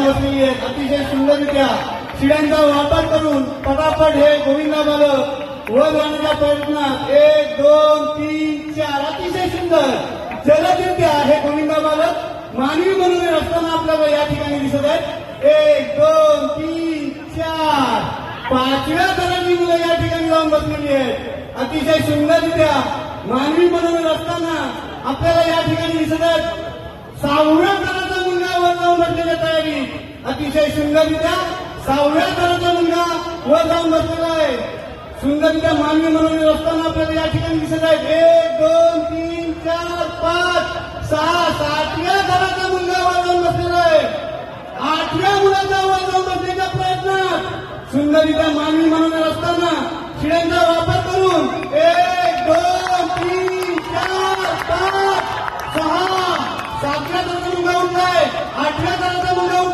बसलेली आहेत अतिशय सुंदररित्या शिड्यांचा वापर करून पटापट हे गोविंदा बालक वर जाण्याच्या प्रयत्नात एक दोन तीन चार. अतिशय सुंदर. जलदरित्या हे गोविंदा बालक मानवी म्हणून असताना आपल्याला या ठिकाणी दिसत आहेत. एक दोन तीन चार. पाचव्या दराची मुलं या ठिकाणी जाऊन बसलेली आहेत. अतिशय सुंदररित्या मानवी म्हणून असताना आपल्याला या ठिकाणी दिसत आहेत. सहाव्या दराचा मुलगा वर जाऊन बसलेल्या तयारी अतिशय सुंदररित्या सहाव्या दराचा मुलगा वर जाऊन बसलेला आहे. सुंदररित्या मानवी म्हणून असताना आपल्याला या ठिकाणी दिसत आहेत एक दोन तीन चार पाच सहा सातव्या दराचा मुलगा वर जाऊन बसलेला आहे. आठव्या मुलाचा वर जाऊन बसण्याच्या प्रयत्नात सुंदररित्या मानवी म्हणून असताना शिड्यांचा वापर करून एक दोन तीन चार पाच सहा